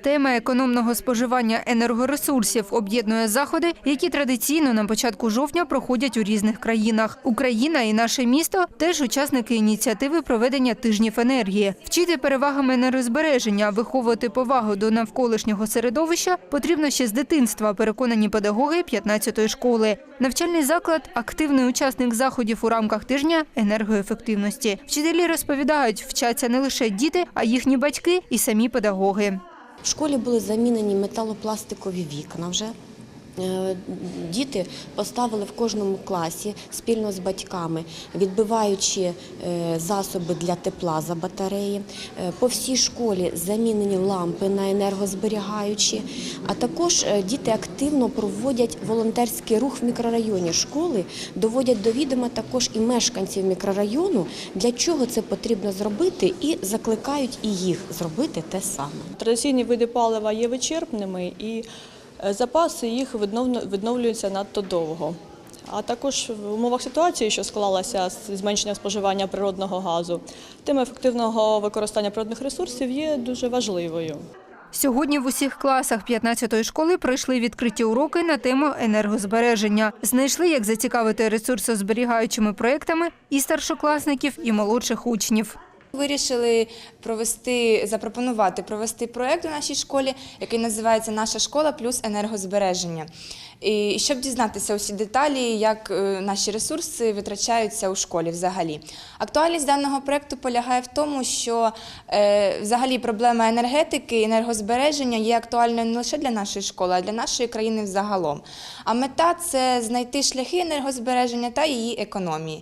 Тема економного споживання енергоресурсів об'єднує заходи, які традиційно на початку жовтня проходять у різних країнах. Україна і наше місто теж учасники ініціативи проведення тижнів енергії. Вчити перевагами енергозбереження, виховувати повагу до навколишнього середовища потрібно ще з дитинства, переконані педагоги 15-ї школи. Навчальний заклад активний учасник заходів у рамках тижня енергоефективності. Вчителі розповідають, вчаться не лише діти, а їхні батьки і самі педагоги. В школі були замінені металопластикові вікна вже. Е, Діти поставили в кожному класі спільно з батьками, відбиваючи е, засоби для тепла за батареї. Е, По всій школі замінені лампи на енергозберігаючі. А також діти активно проводять волонтерський рух в мікрорайоні школи, доводять до відома також і мешканців мікрорайону, для чого це потрібно зробити, і закликають і їх зробити те саме. Традиційні види палива є вичерпними і запаси їх відновлю- відновлюються надто довго. А також в умовах ситуації, що склалася з зменшення споживання природного газу, тема ефективного використання природних ресурсів є дуже важливою. Сьогодні в усіх класах 15-ї школи пройшли відкриті уроки на тему енергозбереження. Знайшли, як зацікавити ресурсозберігаючими проектами і старшокласників, і молодших учнів. Вирішили провести, запропонувати провести проєкт у нашій школі, який називається Наша школа плюс енергозбереження. І щоб дізнатися усі деталі, як е, наші ресурси витрачаються у школі взагалі. Актуальність даного проєкту полягає в тому, що е, взагалі проблема енергетики, енергозбереження є актуальною не лише для нашої школи, а для нашої країни взагалом. А мета це знайти шляхи енергозбереження та її економії.